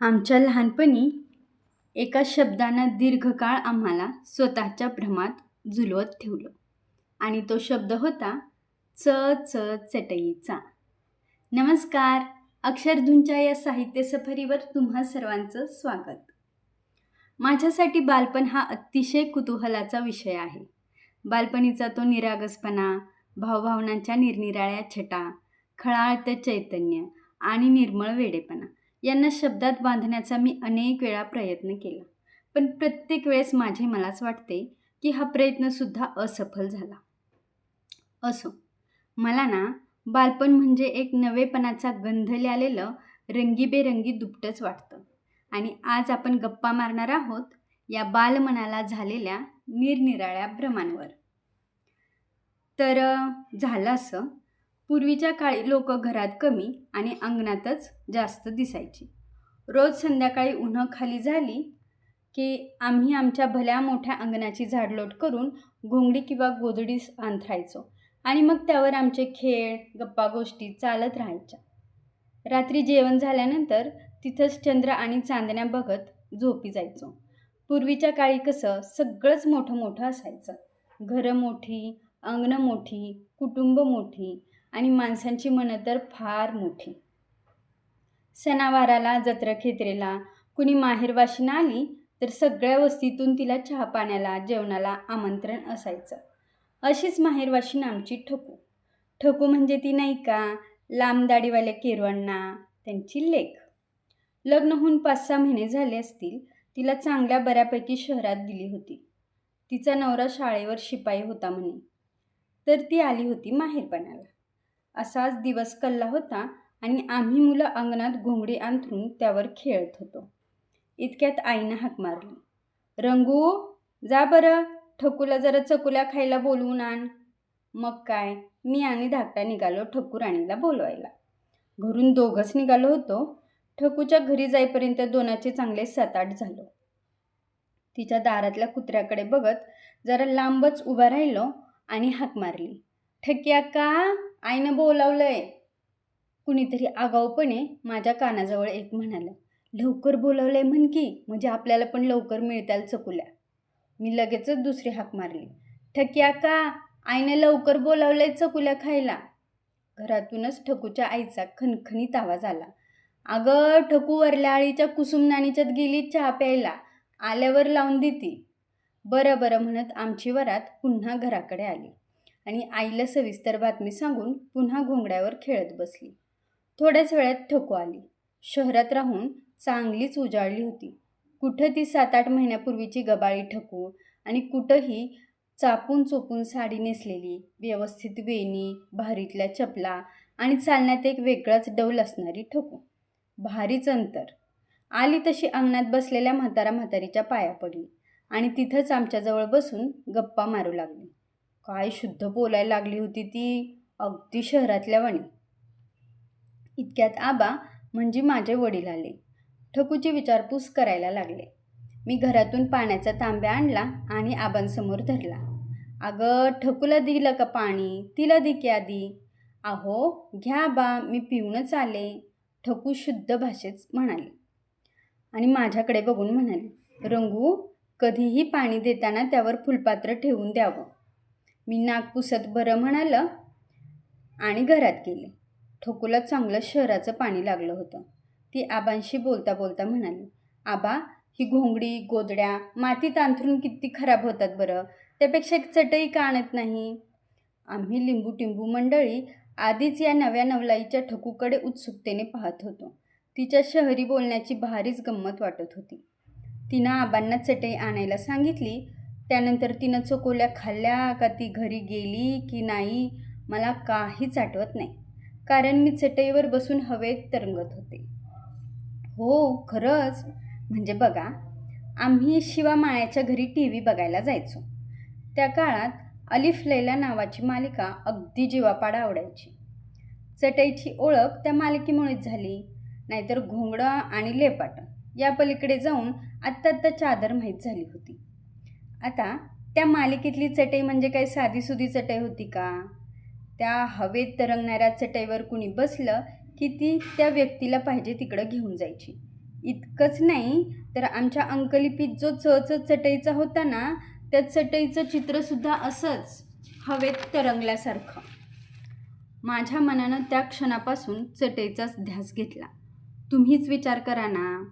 आमच्या लहानपणी एका शब्दानं दीर्घकाळ आम्हाला स्वतःच्या भ्रमात झुलवत ठेवलं. आणि तो शब्द होता च च चटईचा. नमस्कार अक्षरधूंच्या या साहित्य सफरीवर तुम्हा सर्वांचं स्वागत. माझ्यासाठी बालपण हा अतिशय कुतूहलाचा विषय आहे. बालपणीचा तो निरागसपणा भावभावनांच्या निरनिराळ्या छटा खळाळतं चैतन्य आणि निर्मळ वेडेपणा. यांना शब्दात बांधण्याचा मी अनेक वेळा प्रयत्न केला. पण प्रत्येक वेळेस माझे मलाच वाटते की हा प्रयत्नसुद्धा असफल झाला. असो मला ना बालपण म्हणजे एक नवेपणाचा गंध ल्यालेलं रंगीबेरंगी दुपटंच वाटतं. आणि आज आपण गप्पा मारणार आहोत या बालमनाला झालेल्या निरनिराळ्या भ्रमांवर. तर झालं असं. पूर्वीच्या काळी लोक घरात कमी आणि अंगणातच जास्त दिसायची. रोज संध्याकाळी उन्हं खाली झाली की आम्ही आमच्या भल्या मोठ्या अंगणाची झाडलोट करून घोंगडी किंवा गोधडीस अंथरायचो आणि मग त्यावर आमचे खेळ गप्पा गोष्टी चालत राहायच्या. रात्री जेवण झाल्यानंतर तिथंच चंद्र आणि चांदण्या बघत झोपी जायचो. पूर्वीच्या काळी कसं सगळंच मोठं मोठं असायचं. घरं मोठी अंगणं मोठी कुटुंब मोठी आणि माणसांची मनं तर फार मोठी. सणावाराला जत्रखेत्रेला कुणी माहेरवाशीनं आली तर सगळ्या वस्तीतून तिला चहा पाण्याला जेवणाला आमंत्रण असायचं. अशीच माहेरवाशीन आमची ठकू. ठकू म्हणजे ती नाही का लांबदाडीवाल्या केरवांना त्यांची लेख. लग्न होऊन पाच सहा महिने झाले असतील तिला चांगल्या बऱ्यापैकी शहरात दिली होती. तिचा नवरा शाळेवर शिपाई होता म्हणे. तर ती आली होती माहेरपणाला. असाच दिवस कल्ला होता आणि आम्ही मुलं अंगणात घोंगडी अंथरून त्यावर खेळत होतो. इतक्यात आईनं हाक मारली. रंगू जा बरं ठकूला जरा चकुल्या खायला बोलवून आण. मग काय मी आणि धाकटा निघालो ठकू राणीला बोलवायला. घरून दोघंच निघालो होतो. ठकूच्या घरी जाईपर्यंत दोनाचे चांगले सात आठ झालो. तिच्या दारातल्या कुत्र्याकडे बघत जरा लांबच उभा राहिलो आणि हाक मारली. ठक्या का आईनं बोलावलंय. कुणीतरी आगाऊपणे माझ्या कानाजवळ एक म्हणालं लवकर बोलावलंय म्हण की म्हणजे आपल्याला पण लवकर मिळताल चकुल्या. मी लगेचच दुसरी हाक मारली ठक्या का आईने लवकर बोलावलंय चकुल्या खायला. घरातूनच ठकूच्या आईचा खणखणीत आवाज आला अगं ठकू वरल्या आळीच्या कुसुम नाणीच्यात गेली चहा प्यायला आल्यावर लावून देती. बरं बरं म्हणत आमची वरात पुन्हा घराकडे आली. आणि आईला सविस्तर बातमी सांगून पुन्हा घोंगड्यावर खेळत बसली. थोड्याच वेळात ठकू आली. शहरात राहून चांगलीच उजाळली होती. कुठं ती सात आठ महिन्यापूर्वीची गबाळी ठकू आणि कुठंही चापून चोपून साडी नेसलेली व्यवस्थित वेणी भारीतल्या चपला आणि चालण्यात एक वेगळाच डौल असणारी ठकू. भारीच अंतर. आली तशी अंगणात बसलेल्या म्हातारा म्हातारीच्या पाया पडली आणि तिथंच आमच्याजवळ बसून गप्पा मारू लागली. काय शुद्ध बोलायला लागली होती ती? अगदी शहरातल्या वणी. इतक्यात आबा म्हणजे माझे वडील आले. ठकूची विचारपूस करायला लागले. मी घरातून पाण्याचा तांब्या आणला आणि आबांसमोर धरला. अगं ठकूला दिलं का पाणी? तिला दि की आधी. अहो घ्या बा मी पिऊनच आले. ठकू शुद्ध भाषेत म्हणाली. आणि माझ्याकडे बघून म्हणाले रंगू कधीही पाणी देताना त्यावर फुलपात्र ठेवून द्यावं. मी नाक पुसत बरं म्हणालं आणि घरात गेले. ठोकूला चांगलं शहराचं पाणी लागलं होतं. ती आबांशी बोलता बोलता म्हणाली आबा ही घोंगडी गोदड्या मातीत अंथरून किती खराब होतात बरं? त्यापेक्षा एक चटई का आणत नाही? आम्ही लिंबू टिंबू मंडळी आधीच या नव्या नवलाईच्या ठकूकडे उत्सुकतेने पाहत होतो. तिच्या शहरी बोलण्याची भारीच गंमत वाटत होती. तिनं आबांना चटई आणायला सांगितली त्यानंतर तिनं चकोल्या खाल्ल्या का ती घरी गेली की नाही मला काहीच आठवत नाही. कारण मी चटईवर बसून हवेत तरंगत होते. हो खरंच. म्हणजे बघा आम्ही शिवा माळ्याच्या घरी टी व्ही बघायला जायचो. त्या काळात अलिफ लैला नावाची मालिका अगदी जीवापाडा आवडायची. चटईची ओळख त्या मालिकेमुळेच झाली. नाहीतर घोंगडं आणि लेपाटं. या पलीकडे जाऊन आत्ता आत्ता चादर माहीत झाली होती. आता त्या मालिकेतली चटई म्हणजे काही साधीसुधी चटई होती का? त्या हवेत तरंगणाऱ्या चटईवर कुणी बसलं की ती त्या व्यक्तीला पाहिजे तिकडं घेऊन जायची. इतकंच नाही तर आमच्या अंकलिपीत जो च च चटईचा होता ना त्या चटईचं चित्रसुद्धा असंच हवेत तरंगल्यासारखं. माझ्या मनानं त्या क्षणापासून चटईचाच ध्यास घेतला. तुम्हीच विचार करा ना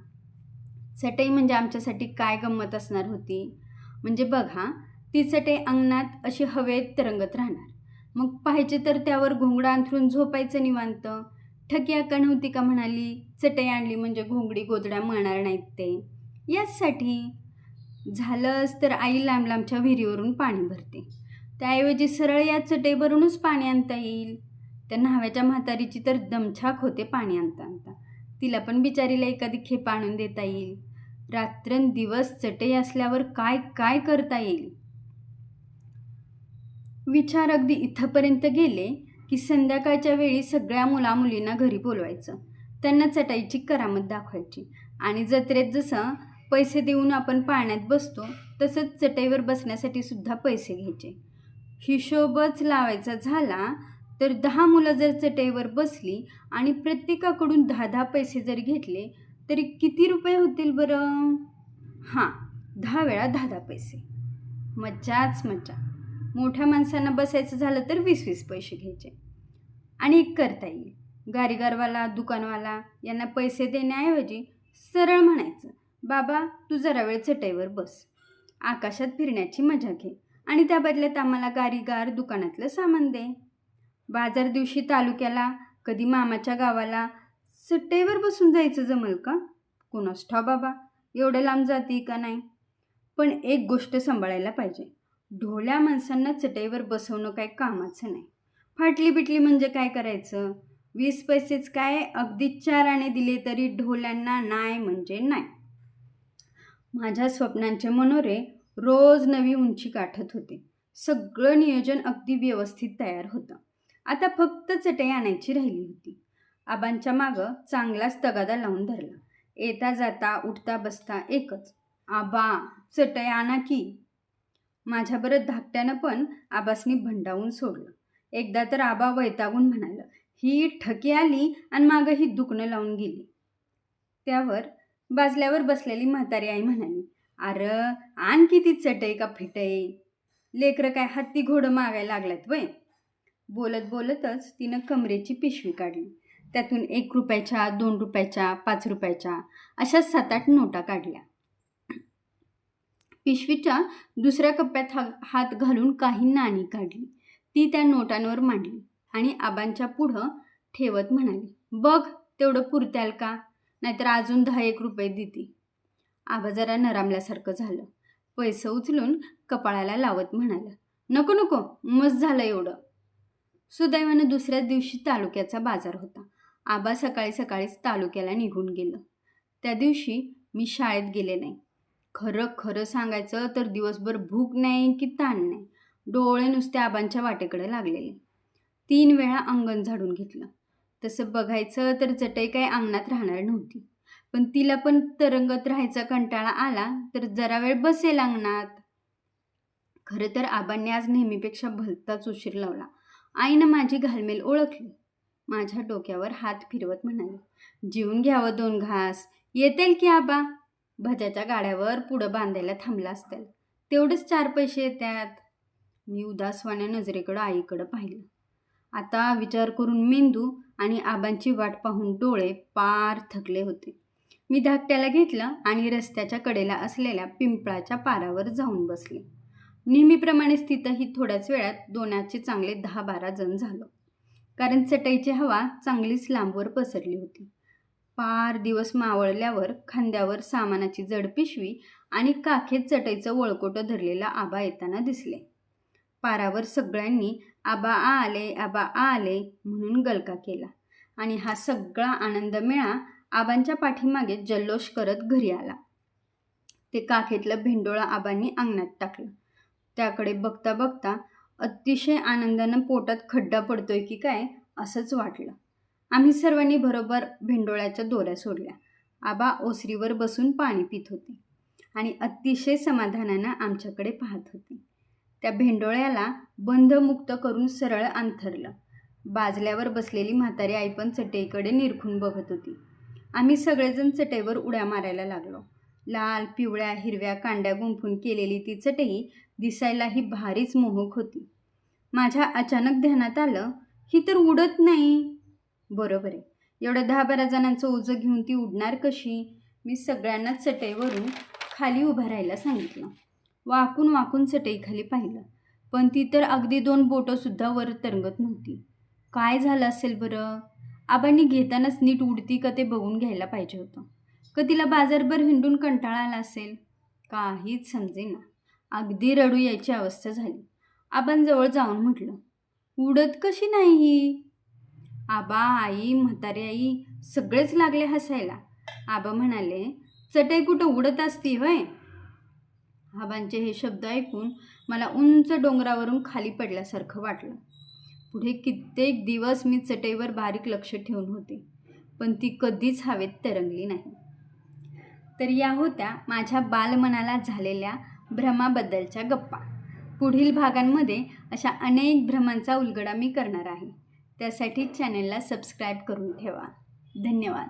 चटई म्हणजे आमच्यासाठी काय गंमत असणार होती? म्हणजे बघा ती चटई अंगणात अशी हवेत तरंगत राहणार. मग पाहिजे तर त्यावर घोंगडा अंथरून झोपायचं निवांत. ठकी अक्का नव्हती का म्हणाली चटई आणली म्हणजे घोंगडी गोदड्या म्हणणार नाहीत ते. याचसाठी झालंच तर आई लांब लांबच्या विहिरीवरून पाणी भरते. त्याऐवजी सरळ या चटईवरूनच पाणी आणता येईल. त्या न्हाव्याच्या म्हातारीची तर दमछाक होते पाणी आणता आणता तिला पण बिचारीला एखादी खेप आणून देता येईल. रात्रंदिवस चटई असल्यावर काय काय करता येईल? विचार अगदी इथंपर्यंत गेले की संध्याकाळच्या वेळी सगळ्या मुलामुलींना घरी बोलवायचं. त्यांना चटाईची करामत दाखवायची. आणि जत्रेत जसं पैसे देऊन आपण पाळण्यात बसतो तसंच चटईवर बसण्यासाठी सुद्धा पैसे घ्यायचे. हिशोबच लावायचा झाला तर दहा मुलं जर चटईवर बसली आणि प्रत्येकाकडून दहा दहा पैसे जर घेतले तरी किती रुपये होतील बरं? हां दहा वेळा दहा दहा पैसे. मज्जाच मज्जा. मोठ्या माणसांना बसायचं झालं तर वीस वीस पैसे घ्यायचे. आणि एक करता येईल. गारीगारवाला दुकानवाला यांना पैसे देण्याऐवजी सरळ म्हणायचं बाबा तू जरा वेळ चटईवर बस. आकाशात फिरण्याची मजा घे आणि त्या बदल्यात आम्हाला गारीगार दुकानातलं सामान दे. बाजार दिवशी तालुक्याला कधी मामाच्या गावाला चटईवर बसून जायचं जमल का? कोणास ठा बाबा एवढं लांब जाते का नाही? पण एक गोष्ट सांभाळायला पाहिजे. ढोल्या माणसांना चटईवर बसवणं काय कामाचं नाही. फाटली बिटली म्हणजे काय करायचं? वीस पैसेच काय? अगदी चार आणे दिले तरी ढोल्यांना नाही म्हणजे नाही माझ्या स्वप्नांचे मनोरे रोज नवी उंची गाठत होते. सगळं नियोजन अगदी व्यवस्थित तयार होतं. आता फक्त चटई आणायची राहिली होती. आबांच्या मागं चांगलाच तगादा लावून धरला. येता जाता उठता बसता एकच आबा चटई आणा की. माझ्याबरोबर धाकट्यानं पण आबासनी भंडावून सोडलं. एकदा तर आबा वैतागून म्हणालं ही ठकी आली आणि मागं ही दुखणं लावून गेली. त्यावर बाजल्यावर बसलेली म्हातारी आई म्हणाली अरे आण किती चटई का फिटई? लेकरं काय हत्ती घोडं मागायला लागल्यात वय? बोलत बोलतच तिनं कमरेची पिशवी काढली. त्यातून एक रुपयाच्या दोन रुपयाच्या पाच रुपयाच्या अशा सात आठ नोटा काढल्या. पिशवीच्या दुसऱ्या कप्प्यात हा हात घालून काही नाणी काढली. ती त्या नोटांवर मांडली आणि आबांच्या पुढं ठेवत म्हणाली बघ तेवढं पुरत्याल का? नाहीतर अजून दहा एक रुपये देते. आबा जरा नरामल्यासारखं झालं. पैसे उचलून कपाळाला लावत म्हणालं नको नको मस्त झालं एवढं. सुदैवानं दुसऱ्याच दिवशी तालुक्याचा बाजार होता. आबा सकाळी सकाळीच तालुक्याला निघून गेलं. त्या दिवशी मी शाळेत गेले नाही. खरं खरं सांगायचं तर दिवसभर भूक नाही की ताण नाही. डोळे नुसते आबांच्या वाटेकडे लागलेले. तीन वेळा अंगण झाडून घेतलं. तसं बघायचं तर चटई काही अंगणात राहणार नव्हती. पण तिला पण तरंगत राहायचा कंटाळा आला तर जरा वेळ बसेल अंगणात. खरं तर आबांनी आज नेहमीपेक्षा भलताच उशीर लावला. आईनं माझी घालमेल ओळखली. माझ्या डोक्यावर हात फिरवत म्हणाली. जीवन घ्यावं दोन घास. येतील की आबा? भज्याच्या गाड्यावर पुढं बांधायला थांबला असतील. तेवढेच चार पैसे येतात मी उदासवाण्या नजरेकडं आईकडं पाहिलं. आता विचार करून मेंदू आणि आबांची वाट पाहून डोळे पार थकले होते. मी धाकट्याला घेतलं आणि रस्त्याच्या कडेला असलेल्या पिंपळाच्या पारावर जाऊन बसले. नेहमीप्रमाणेच तिथंही थोड्याच वेळात दोनाचे चांगले दहा बारा जण झालो. कारण चटईची हवा चांगलीच लांबवर पसरली होती. पार दिवस मावळल्यावर खांद्यावर सामानाची जड पिशवी आणि काखेत चटईचं वळकोटं धरलेला आबा येताना दिसले. पारावर सगळ्यांनी आबा आ आले आबा आ आले म्हणून गलका केला. आणि हा सगळा आनंद मेळा आबांच्या पाठीमागे जल्लोष करत घरी आला. ते काखेतलं भेंडोळा आबांनी अंगणात टाकलं. त्याकडे बघता बघता अतिशय आनंदानं पोटात खड्डा पडतोय की काय असंच वाटलं. आम्ही सर्वांनी बरोबर भेंडोळ्याच्या दोऱ्या सोडल्या. आबा ओसरीवर बसून पाणी पित होते आणि अतिशय समाधानानं आमच्याकडे पाहत होते. त्या भेंडोळ्याला बंधमुक्त करून सरळ अंथरलं. बाजल्यावर बसलेली म्हातारी आई पण चटईकडे निरखून बघत होती. आम्ही सगळेजण चटईवर उड्या मारायला लागलो. लाल पिवळ्या हिरव्या कांड्या गुंफून केलेली ती चटई दिसायलाही भारीच मोहक होती. माझ्या अचानक ध्यानात आलं ही तर उडत नाही. बरोबर आहे. एवढं दहा बारा जणांचं ओझं घेऊन ती उडणार कशी? मी सगळ्यांना चटईवरून खाली उभं राहायला सांगितलं. वाकून वाकून चटईखाली पाहिलं. पण ती तर अगदी दोन बोटंसुद्धा वर तरंगत नव्हती. काय झालं असेल बरं? आबांनी घेतानाच नीट उडती का ते बघून घ्यायला पाहिजे होतं. का तिला बाजारभर हिंडून कंटाळा आला असेल? काहीच समजेना. अगदी रडू यायची अवस्था झाली. आबांजवळ जवळ जाऊन म्हटलं उडत कशी नाही ही? आबा आई म्हातारी आई सगळेच लागले हसायला. आबा म्हणाले चटई कुठं उडत असती होय? आबांचे हे शब्द ऐकून मला उंच डोंगरावरून खाली पडल्यासारखं वाटलं. पुढे कित्येक दिवस मी चटईवर बारीक लक्ष ठेवून होते पण ती कधीच हवेत तरंगली नाही. तर या होत्या माझ्या बालमनाला झालेल्या भ्रमाबद्दलच्या गप्पा. पुढील भागांमध्ये अशा अनेक भ्रमांचा उलगडा मी करणार आहे. त्यासाठी चॅनलला सबस्क्राईब करून ठेवा. धन्यवाद.